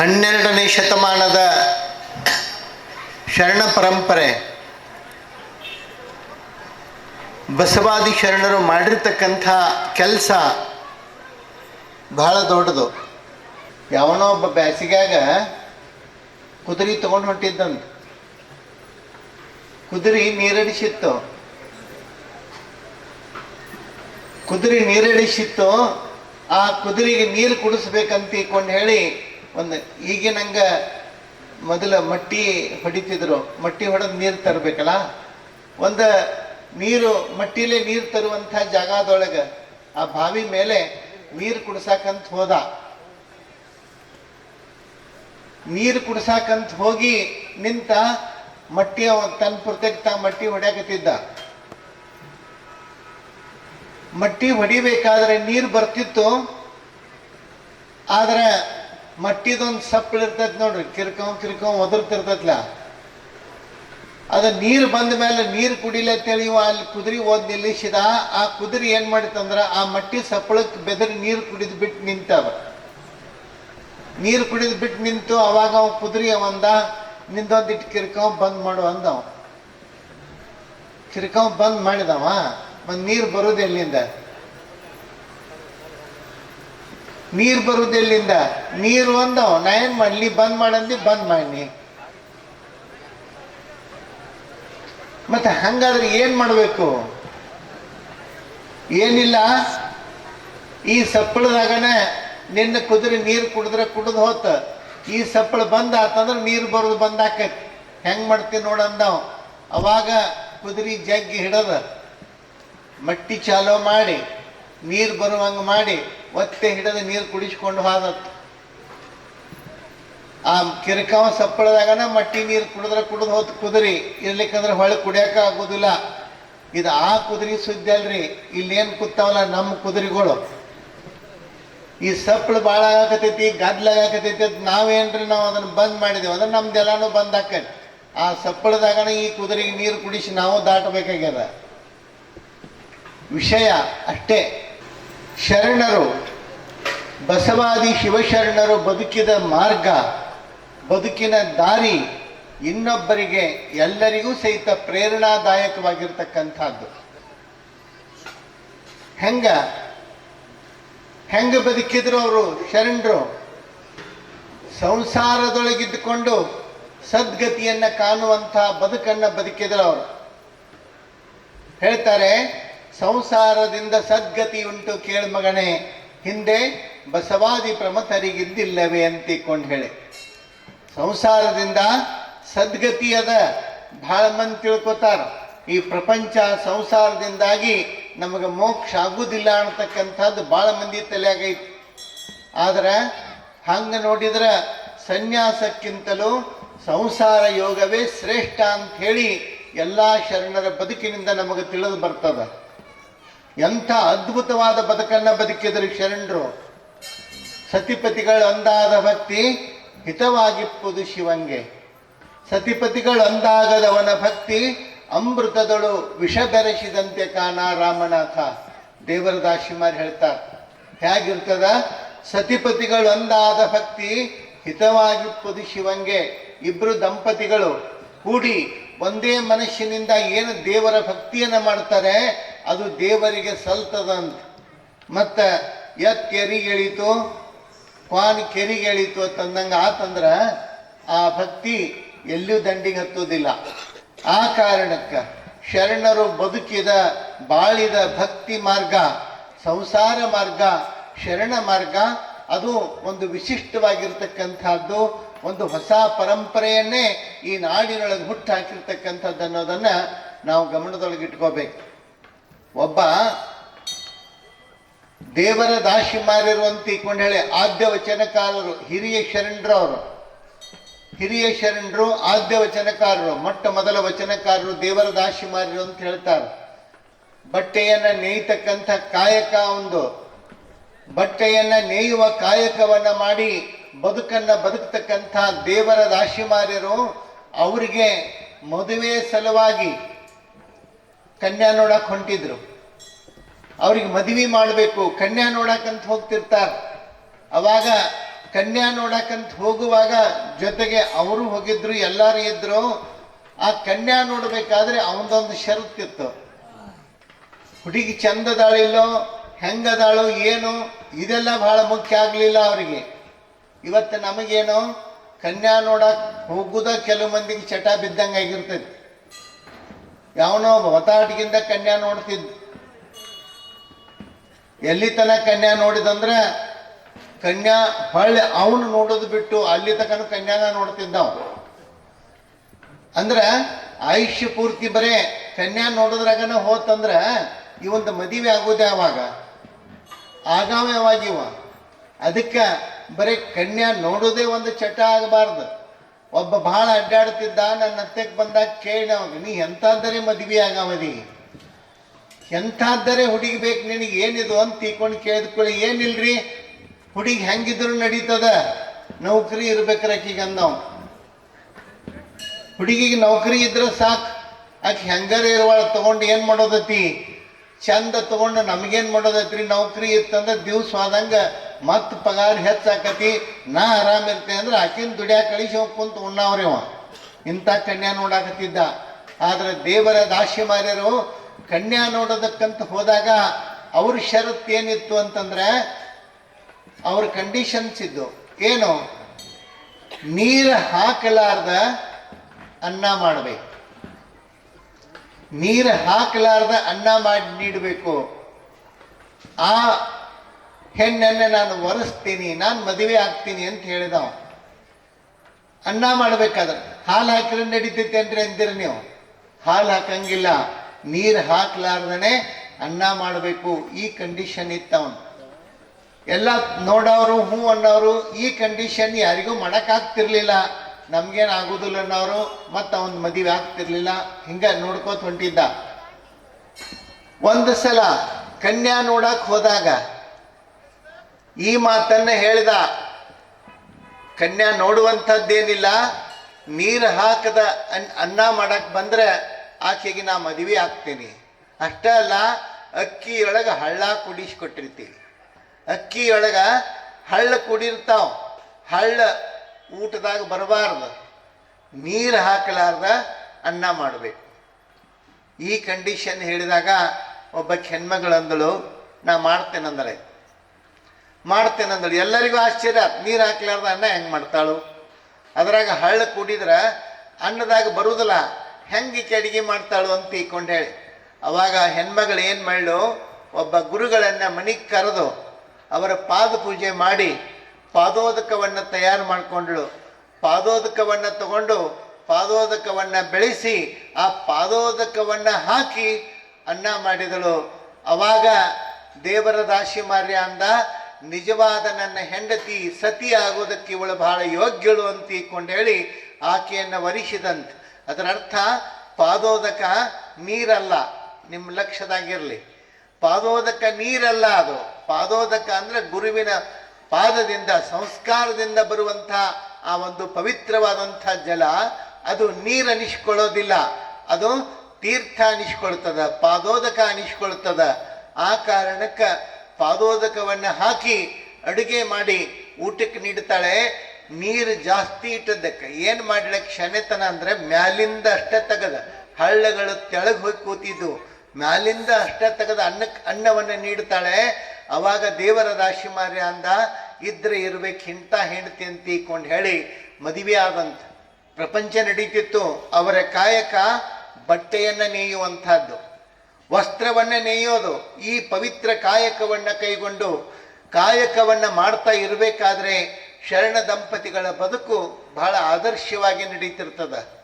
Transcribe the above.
ಹನ್ನೆರಡನೇ ಶತಮಾನದ ಶರಣ ಪರಂಪರೆ. ಬಸವಾದಿ ಶರಣರು ಮಾಡಿರ್ತಕ್ಕಂಥ ಕೆಲಸ ಬಹಳ ದೊಡ್ಡದು. ಯಾವನೋ ಒಬ್ಬ ಬ್ಯಾಸಿಗ್ಯಾಗ ಕುದುರೆ ತಗೊಂಡು ಹೊಂಟಿದ್ದಂತ ಕುದುರೆ ನೀರಡಿಸಿತ್ತು. ಕುದುರೆ ನೀರಡಿಸಿತ್ತು. ಆ ಕುದುರೆಗೆ ನೀರು ಕುಡಿಸ್ಬೇಕಂತ ಹೇಳಿ ಒಂದು ಈಗಿನಂಗ ಮೊದಲ ಮಟ್ಟಿ ಹೊಡಿತಿದ್ರು. ಮಟ್ಟಿ ಹೊಡೆದು ನೀರು ತರಬೇಕಲ್ಲ? ಒಂದು ನೀರು, ಮಟ್ಟಿಲೆ ನೀರು ತರುವಂಥ ಜಾಗದೊಳಗೆ ಆ ಬಾವಿ ಮೇಲೆ ನೀರು ಕುಡ್ಸಾಕಂತ ಹೋದ. ನೀರು ಕುಡ್ಸಾಕಂತ ಹೋಗಿ ನಿಂತ ಮಟ್ಟಿ ಅವ ತನ್ನ ಪುರ್ತಕ್ಕೆ ತ ಮಟ್ಟಿ ಹೊಡ್ಯಾಕತ್ತಿದ್ದ. ಮಟ್ಟಿ ಹೊಡಿಬೇಕಾದ್ರೆ ನೀರು ಬರ್ತಿತ್ತು. ಆದ್ರೆ ಮಟ್ಟಿದೊಂದು ಸಪ್ಪಳ ಇರ್ತೈತಿ ನೋಡ್ರಿ ಕಿರ್ಕೋ ಕಿರ್ಕೋ ಒದರ್ತಿರ್ತೈತ್ಲ. ಅದ ನೀರು ಬಂದ ಮೇಲೆ ನೀರು ಕುಡಿಲೆ ಅಂತೇಳಿ ಇವ ಅಲ್ಲಿ ಕುದುರೆ ಓದ್ ನಿಲ್ಲಿಸಿದ, ಆ ಕುದುರೆ ಏನ್ ಮಾಡಿತಂದ್ರೆ ಆ ಮಟ್ಟಿ ಸಪ್ಪಳಕ್ಕೆ ಬೆದರಿ ನೀರು ಕುಡಿದು ಬಿಟ್ಟು ನಿಂತವ. ನೀರು ಕುಡಿದು ಬಿಟ್ಟು ನಿಂತು ಅವಾಗ ಅವ ಕುದುರೆ ಅವಂದ ನಿಂದೊಂದಿಟ್ಟು ಕಿರ್ಕೋ ಬಂದ್ ಮಾಡು ಅಂದವ. ಕಿರ್ಕೋ ಬಂದ್ ಮಾಡಿದವ, ಮತ್ ನೀರು ಬರೋದು ಎಲ್ಲಿಂದ? ನೀರು ಬರುದು ಎಲ್ಲಿಂದ? ನೀರು ಒಂದವ ನಾ ಏನ್ ಮಾಡ್ಲಿ ಬಂದ್ ಮಾಡಂದಿ ಬಂದ್ ಮಾಡಿ ಮತ್ತೆ ಹಂಗಾದ್ರೆ ಏನ್ ಮಾಡಬೇಕು? ಏನಿಲ್ಲ. ಈ ಸಪ್ಪಳದಾಗನ ನಿನ್ನ ಕುದುರೆ ನೀರು ಕುಡಿದ್ರೆ ಕುಡಿದು ಹೋತ. ಈ ಸಪ್ಪಳ ಬಂದ ಆತಂದ್ರೆ ನೀರು ಬರೋದು ಬಂದ್ ಆಕೈತಿ. ಹೆಂಗ್ ಮಾಡ್ತೀವಿ ನೋಡಂದವ್ ಅವಾಗ ಕುದುರೆ ಜಗ್ಗಿ ಹಿಡದ. ಮಟ್ಟಿ ಚಾಲೋ ಮಾಡಿ, ನೀರು ಬರುವಂಗೆ ಮಾಡಿ ಒತ್ತೆ ಹಿಡಿದ ನೀರು ಕುಡಿಸ್ಕೊಂಡು ಹಾದತ್ತು ಆ ಕಿರಿಕಾವ ಸಪ್ಪಳದಾಗನ ಮಟ್ಟಿ ನೀರು ಕುಡಿದ್ರೆ ಕುಡಿದು ಹೊತ್ತು ಕುದುರಿ. ಇರ್ಲಿಕ್ಕಂದ್ರೆ ಹೊಳೆ ಕುಡಿಯಕ ಆಗೋದಿಲ್ಲ. ಇದು ಆ ಕುದುರೆ ಸುದ್ದಿ ಅಲ್ರಿ. ಇಲ್ಲೇನು ಕೂತಾವಲ್ಲ ನಮ್ಮ ಕುದುರೆಗಳು. ಈ ಸಪ್ಪಳು ಭಾಳ ಆಗತೈತಿ ಗದ್ಲಾಗತೈತಿ ಅದು ನಾವೇನ್ರಿ ನಾವು ಅದನ್ನ ಬಂದ್ ಮಾಡಿದೇವೆ. ಅಂದ್ರೆ ನಮ್ದೆಲ್ಲಾನು ಬಂದ್ ಆಕೈತಿ ಆ ಸಪ್ಪಳದಾಗನ ಈ ಕುದುರೆಗೆ ನೀರು ಕುಡಿಸಿ ನಾವು ದಾಟಬೇಕಾಗ್ಯದ. ವಿಷಯ ಅಷ್ಟೇ. ಶರಣರು, ಬಸವಾದಿ ಶಿವಶರಣರು ಬದುಕಿದ ಮಾರ್ಗ, ಬದುಕಿನ ದಾರಿ ಇನ್ನೊಬ್ಬರಿಗೆ ಎಲ್ಲರಿಗೂ ಸಹಿತ ಪ್ರೇರಣಾದಾಯಕವಾಗಿರ್ತಕ್ಕಂಥದ್ದು. ಹೆಂಗ? ಹೆಂಗ ಬದುಕಿದ್ರು ಅವರು ಶರಣರು? ಸಂಸಾರದೊಳಗಿದ್ದುಕೊಂಡು ಸದ್ಗತಿಯನ್ನ ಕಾಣುವಂಥ ಬದುಕನ್ನ ಬದುಕಿದ್ರು ಅವರು. ಹೇಳ್ತಾರೆ ಸಂಸಾರದಿಂದ ಸದ್ಗತಿ ಉಂಟು ಕೇಳ್ಮಗನೇ ಹಿಂದೆ ಬಸವಾದಿ ಪ್ರಮಥರಿಗಿದ್ದಿಲ್ಲವೇ ಅಂತಿಕೊಂಡು ಹೇಳಿ. ಸಂಸಾರದಿಂದ ಸದ್ಗತಿ ಅದ ಬಹಳ ಮಂದಿ ತಿಳ್ಕೊತಾರ. ಈ ಪ್ರಪಂಚ ಸಂಸಾರದಿಂದಾಗಿ ನಮಗೆ ಮೋಕ್ಷ ಆಗುದಿಲ್ಲ ಅನ್ನತಕ್ಕಂಥದ್ದು ಭಾಳ ಮಂದಿ ತಲೆಯಾಗೈತಿ ಆದ್ರೆ ಹಂಗೆ ನೋಡಿದ್ರೆ ಸನ್ಯಾಸಕ್ಕಿಂತಲೂ ಸಂಸಾರ ಯೋಗವೇ ಶ್ರೇಷ್ಠ ಅಂತ ಹೇಳಿ ಎಲ್ಲಾ ಶರಣರ ಬದುಕಿನಿಂದ ನಮಗೆ ತಿಳಿದು ಬರ್ತದ. ಎಂಥ ಅದ್ಭುತವಾದ ಬದುಕನ್ನು ಬದುಕಿದರು ಶರಣರು. ಸತಿಪತಿಗಳು ಅಂದಾದ ಭಕ್ತಿ ಹಿತವಾಗಿಪ್ಪುದು ಶಿವಂಗೆ. ಸತಿಪತಿಗಳು ಅಂದಾಗದವನ ಭಕ್ತಿ ಅಮೃತದಳು ವಿಷ ಬೆರೆಸಿದಂತೆ ಕಾಣ ರಾಮನಾಥ. ದೇವರ ದಾಶಿಮಾರ್ ಹೇಳ್ತಾರೆ ಹೇಗಿರ್ತದ? ಸತಿಪತಿಗಳು ಅಂದಾದ ಭಕ್ತಿ ಹಿತವಾಗಿಪ್ಪುದು ಶಿವಂಗೆ. ಇಬ್ರು ದಂಪತಿಗಳು ಕೂಡಿ ಒಂದೇ ಮನಸ್ಸಿನಿಂದ ಏನು ದೇವರ ಭಕ್ತಿಯನ್ನು ಮಾಡ್ತಾರೆ? ಅದು ದೇವರಿಗೆ ಸಲ್ತದಂತ. ಮತ್ತ ಎತ್ ಕೆರಿಗೆಳಿತು ಕ್ವಾನ್ ಕೆರಿಗೆಳಿತು ಅಂತಂದಂಗ ಆತಂದ್ರ ಆ ಭಕ್ತಿ ಎಲ್ಲೂ ದಂಡಿಗೆ ಹತ್ತೋದಿಲ್ಲ ಆ ಕಾರಣಕ್ಕ ಶರಣರು ಬದುಕಿದ ಬಾಳಿದ ಭಕ್ತಿ ಮಾರ್ಗ, ಸಂಸಾರ ಮಾರ್ಗ, ಶರಣ ಮಾರ್ಗ, ಅದು ಒಂದು ವಿಶಿಷ್ಟವಾಗಿರ್ತಕ್ಕಂಥದ್ದು, ಒಂದು ಹೊಸ ಪರಂಪರೆಯನ್ನೇ ಈ ನಾಡಿನೊಳಗೆ ಹುಟ್ಟು ಹಾಕಿರ್ತಕ್ಕಂಥದ್ದು ಅನ್ನೋದನ್ನು ನಾವು ಗಮನದೊಳಗೆ ಇಟ್ಕೋಬೇಕು. ಒಬ್ಬ ದೇವರ ದಾಸಿಮಾರ್ಯರು ಅಂತ ಇಟ್ಕೊಂಡು ಹೇಳಿ ಆದ್ಯ ವಚನಕಾರರು, ಹಿರಿಯ ಅವರು. ಹಿರಿಯ ಶರಣರು, ಆದ್ಯ ವಚನಕಾರರು, ಮೊಟ್ಟ ಮೊದಲ ವಚನಕಾರರು ದೇವರ ದಾಸಿಮಾರ್ಯರು ಅಂತ ಹೇಳ್ತಾರೆ. ಬಟ್ಟೆಯನ್ನ ನೇಯ್ತಕ್ಕಂಥ ಕಾಯಕ ಒಂದು. ಬಟ್ಟೆಯನ್ನ ನೇಯುವ ಕಾಯಕವನ್ನ ಮಾಡಿ ಬದುಕನ್ನ ಬದುಕ್ತಕ್ಕಂಥ ದೇವರ ದಾಸಿಮಾರ್ಯರು ಅವರಿಗೆ ಮದುವೆ ಸಲುವಾಗಿ ಕನ್ಯಾ ನೋಡಕ್ ಹೊಂಟಿದ್ರು. ಅವ್ರಿಗೆ ಮದುವೆ ಮಾಡಬೇಕು. ಕನ್ಯಾ ನೋಡಕ್ಕಂತ ಹೋಗ್ತಿರ್ತಾರ. ಅವಾಗ ಕನ್ಯಾ ನೋಡಕ್ಕಂತ ಹೋಗುವಾಗ ಜೊತೆಗೆ ಅವರು ಹೋಗಿದ್ರು, ಎಲ್ಲರೂ ಇದ್ರು. ಆ ಕನ್ಯಾ ನೋಡಬೇಕಾದ್ರೆ ಅವನದೊಂದು ಷರತ್ತಿತ್ತು ಹುಡುಗಿ ಚಂದದಾಳಿಲ್ಲೋ, ಹೆಂಗದಾಳು, ಏನು, ಇದೆಲ್ಲ ಬಹಳ ಮುಖ್ಯ ಆಗಲಿಲ್ಲ ಅವರಿಗೆ. ಇವತ್ತು ನಮಗೇನು ಕನ್ಯಾ ನೋಡಕ್ಕೆ ಹೋಗುದ ಕೆಲವು ಮಂದಿಗೆ ಚಟ ಬಿದ್ದಂಗೆ ಆಗಿರ್ತೈತಿ ಯಾವನೋ ಒತ್ತಾಟಿಗಿಂದ ಕನ್ಯಾ ನೋಡ್ತಿದ್ದ. ಎಲ್ಲಿ ತನಕ ಕನ್ಯಾ ನೋಡಿದಂದ್ರೆ ಕನ್ಯಾ ಹೊಳ್ಳಿ ಅವನು ನೋಡೋದು ಬಿಟ್ಟು ಅಲ್ಲಿ ತನಕ ಕನ್ಯಾನ ನೋಡ್ತಿದ್ದ ಅಂದ್ರೆ ಆಯುಷ್ಯ ಪೂರ್ತಿ ಬರೇ ಕನ್ಯಾ ನೋಡೋದ್ರಾಗನ ಹೋತಂದ್ರ ಇವಂದು ಮದುವೆ ಆಗೋದೇ ಅವಾಗ ಆಗಾವ ಯಾವಾಗ ಇವ ಅದಕ್ಕೆ ಬರೀ ಕನ್ಯಾ ನೋಡೋದೇ ಒಂದು ಚಟ ಆಗಬಾರ್ದು. ಒಬ್ಬ ಬಹಳ ಅಡ್ಡಾಡ್ತಿದ್ದ ನನ್ನ ಅತ್ತೆಗೆ ಬಂದಾಗ ಕೇಳಿ ಅವಾಗ ನೀ ಎಂತಾದರೆ ಮದುವೆ ಆಗವದಿ ಎಂತಾದರೆ ಹುಡುಗಿ ಬೇಕು ನಿನಗೆ? ಏನಿದು? ಅಂತ ತಿಳ್ಕೊಂಡು ಕೇಳಿದ್ಕೊಳ್ಳಿ, ಏನಿಲ್ರಿ? ಹುಡುಗಿ ಹೆಂಗಿದ್ರು ನಡೀತದ. ನೌಕರಿ ಇರ್ಬೇಕ್ರ ಆಕಿಗೆ ಅಂದವ್ ಹುಡುಗಿಗೆ ನೌಕರಿ ಇದ್ರೆ ಸಾಕು. ಆಕೆ ಹೆಂಗಾರ ಇರುವಳ ತಗೊಂಡು ಏನು ಮಾಡೋದತಿ? ಚಂದ ತಗೊಂಡು ನಮಗೇನು ಮಾಡೋದೈತ್ರಿ? ನೌಕರಿ ಇತ್ತಂದ್ರೆ ದಿವ್ಸ ಆದಂಗ ಮತ್ ಪಗಾರ ಹೆಚ್ಚಾಕತಿ, ನಾ ಆರಾಮ್ ಇರ್ತೇನೆ ಅಂದ್ರೆ ಆಕಿನ ದುಡಿಯಾಕ ಕಳಿಸಿ ಹೋಗ್ ಕುಂತ ಉಣ್ಣಾವ್ರಿ ಅವ. ಇಂಥ ಕನ್ಯಾ ನೋಡಾಕತ್ತಿದ್ದ. ಆದ್ರೆ ದೇವರ ದಾಸ್ಯ ಮಾರ್ಯರು ಕನ್ಯಾ ನೋಡೋದಕ್ಕಂತ ಹೋದಾಗ ಅವ್ರ ಷರತ್ತು ಏನಿತ್ತು ಅಂತಂದ್ರೆ ಅವ್ರ ಕಂಡೀಷನ್ಸ್ ಇದ್ದು. ಏನು? ನೀರು ಹಾಕಲಾರ್ದ ಅನ್ನ ಮಾಡಬೇಕು. ನೀರು ಹಾಕಲಾರ್ದ ಅನ್ನ ಮಾಡಿ ನೀಡಬೇಕು ಆ ಹೆಣ್ಣನ್ನು ನಾನು ಒರೆಸ್ತೀನಿ, ನಾನು ಮದುವೆ ಆಗ್ತೀನಿ ಅಂತ ಹೇಳಿದವ. ಅನ್ನ ಮಾಡ್ಬೇಕಾದ್ರೆ ಹಾಲು ಹಾಕಿದ್ರೆ ನಡೀತೈತೆ ಅಂದ್ರೆ ಅಂದಿರಿ ನೀವು. ಹಾಲು ಹಾಕಂಗಿಲ್ಲ. ನೀರು ಹಾಕ್ಲಾರ್ದನೆ ಅನ್ನ ಮಾಡಬೇಕು. ಈ ಕಂಡೀಷನ್ ಇತ್ತವನು. ಎಲ್ಲ ನೋಡೋರು ಹ್ಞೂ ಅನ್ನೋರು ಈ ಕಂಡೀಷನ್ ಯಾರಿಗೂ ಮಾಡೋಕ್ಕಾಗ್ತಿರ್ಲಿಲ್ಲ. ನಮ್ಗೇನು ಆಗುದಿಲ್ಲ ಅನ್ನೋರು, ಮತ್ತು ಅವನ್ ಮದುವೆ ಆಗ್ತಿರ್ಲಿಲ್ಲ. ಹಿಂಗ ನೋಡ್ಕೋತ ಹೊಂಟಿದ್ದ. ಒಂದು ಸಲ ಕನ್ಯಾ ನೋಡಕ್ ಹೋದಾಗ ಈ ಮಾತನ್ನ ಹೇಳಿದ. ಕನ್ಯಾ ನೋಡುವಂಥದ್ದೇನಿಲ್ಲ, ನೀರು ಹಾಕದ ಅನ್- ಅನ್ನ ಮಾಡಕ್ಕೆ ಬಂದ್ರೆ ಆಕೆಗೆ ನಾ ಮದುವೆ ಆಗ್ತೀನಿ. ಅಷ್ಟೇ ಅಲ್ಲ, ಅಕ್ಕಿಯೊಳಗ ಹಳ್ಳ ಕುಡಿಸ್ಕೊಟ್ಟಿರ್ತೀವಿ. ಅಕ್ಕಿಯೊಳಗ ಹಳ್ಳ ಕುಡಿರ್ತಾವ. ಹಳ್ಳ ಊಟದಾಗ ಬರಬಾರ್ದು. ನೀರು ಹಾಕಲಾರ್ದ ಅನ್ನ ಮಾಡಬೇಕು. ಈ ಕಂಡೀಷನ್ ಹೇಳಿದಾಗ ಒಬ್ಬ ಹೆಣ್ಮಗಳಂದಳು ನಾ ಮಾಡ್ತೇನಂದ್ರೆ ಮಾಡ್ತೇನಂದಳು ಎಲ್ಲರಿಗೂ ಆಶ್ಚರ್ಯ. ನೀರು ಹಾಕ್ಲಾರ್ದ ಅನ್ನ ಹೆಂಗೆ ಮಾಡ್ತಾಳು? ಅದ್ರಾಗ ಹಳ್ಳ ಕುಡಿದ್ರ ಅನ್ನದಾಗ ಬರುವುದಿಲ್ಲ ಹೆಂಗೆ ಅಡಿಗೆ ಮಾಡ್ತಾಳು ಅಂತ ತಿಳ್ಕೊಂಡು ಹೇಳಿ. ಅವಾಗ ಹೆಣ್ಮಗಳು ಏನು ಮಾಡಲು ಒಬ್ಬ ಗುರುಗಳನ್ನ ಮನೆಗೆ ಕರೆದು ಅವರ ಪಾದ ಪೂಜೆ ಮಾಡಿ ಪಾದೋದಕವನ್ನು ತಯಾರು ಮಾಡಿಕೊಂಡಳು. ಪಾದೋದಕವನ್ನು ತಗೊಂಡು ಪಾದೋದಕವನ್ನು ಬೆಳೆಸಿ ಆ ಪಾದೋದಕವನ್ನು ಹಾಕಿ ಅನ್ನ ಮಾಡಿದಳು. ಅವಾಗ ದೇವರ ದಾಸಿ ಮಾರ್ಯ ಅಂದ ನಿಜವಾದ ನನ್ನ ಹೆಂಡತಿ ಸತಿ ಆಗೋದಕ್ಕೆ ಇವಳು ಬಹಳ ಯೋಗ್ಯಳು ಅಂತ ಹೇಳಿ ಆಕೆಯನ್ನು ವರಿಸಿದಂತೆ. ಅದರ ಅರ್ಥ ಪಾದೋದಕ ನೀರಲ್ಲ ನಿಮ್ಮ ಲಕ್ಷ್ಯದಾಗಿರಲಿ ಪಾದೋದಕ ನೀರಲ್ಲ ಅದು. ಪಾದೋದಕ ಅಂದ್ರೆ ಗುರುವಿನ ಪಾದದಿಂದ, ಸಂಸ್ಕಾರದಿಂದ ಬರುವಂಥ ಆ ಒಂದು ಪವಿತ್ರವಾದಂಥ ಜಲ. ಅದು ನೀರು ಅನಿಸ್ಕೊಳ್ಳೋದಿಲ್ಲ. ಅದು ತೀರ್ಥ ಅನಿಸ್ಕೊಳ್ತದ, ಪಾದೋದಕ ಅನಿಸ್ಕೊಳ್ತದ. ಆ ಕಾರಣಕ್ಕೆ ಪಾದೋದಕವನ್ನ ಹಾಕಿ ಅಡುಗೆ ಮಾಡಿ ಊಟಕ್ಕೆ ನೀಡ್ತಾಳೆ. ನೀರು ಜಾಸ್ತಿ ಇಟ್ಟದ್ದಕ್ಕೆ ಏನು ಮಾಡ್ಲಿಕ್ಕೆ ಕ್ಷಣೆತನ ಅಂದ್ರೆ ಮ್ಯಾಲಿಂದ ಅಷ್ಟೇ ತೆಗದ. ಹಳ್ಳಗಳು ತೆಳಗ್ ಹೋಗಿ ಕೂತಿದ್ದು. ಮ್ಯಾಲಿಂದ ಅಷ್ಟೇ ತೆಗೆದ ಅನ್ನಕ್ಕೆ ಅನ್ನವನ್ನು ನೀಡ್ತಾಳೆ. ಅವಾಗ ದೇವರ ರಾಶಿ ಮಾರ್ಯ ಅಂದ, ಇದ್ರೆ ಇರ್ಬೇಕು, ಇಂಥ ಹೆಂಡತಿ ಅಂತ ತಿಳ್ಕೊಂಡು ಹೇಳಿ ಮದುವೆ ಆದಂತ ಪ್ರಪಂಚ ನಡೀತಿತ್ತು. ಅವರ ಕಾಯಕ ಬಟ್ಟೆಯನ್ನ ನೇಯುವಂತಹದ್ದು ವಸ್ತ್ರವನ್ನ ನೇಯೋದು. ಈ ಪವಿತ್ರ ಕಾಯಕವನ್ನ ಕೈಗೊಂಡು ಕಾಯಕವನ್ನ ಮಾಡ್ತಾ ಇರಬೇಕಾದ್ರೆ ಶರಣ ದಂಪತಿಗಳ ಬದುಕು ಬಹಳ ಆದರ್ಶವಾಗಿ ನಡೀತಿರ್ತದ.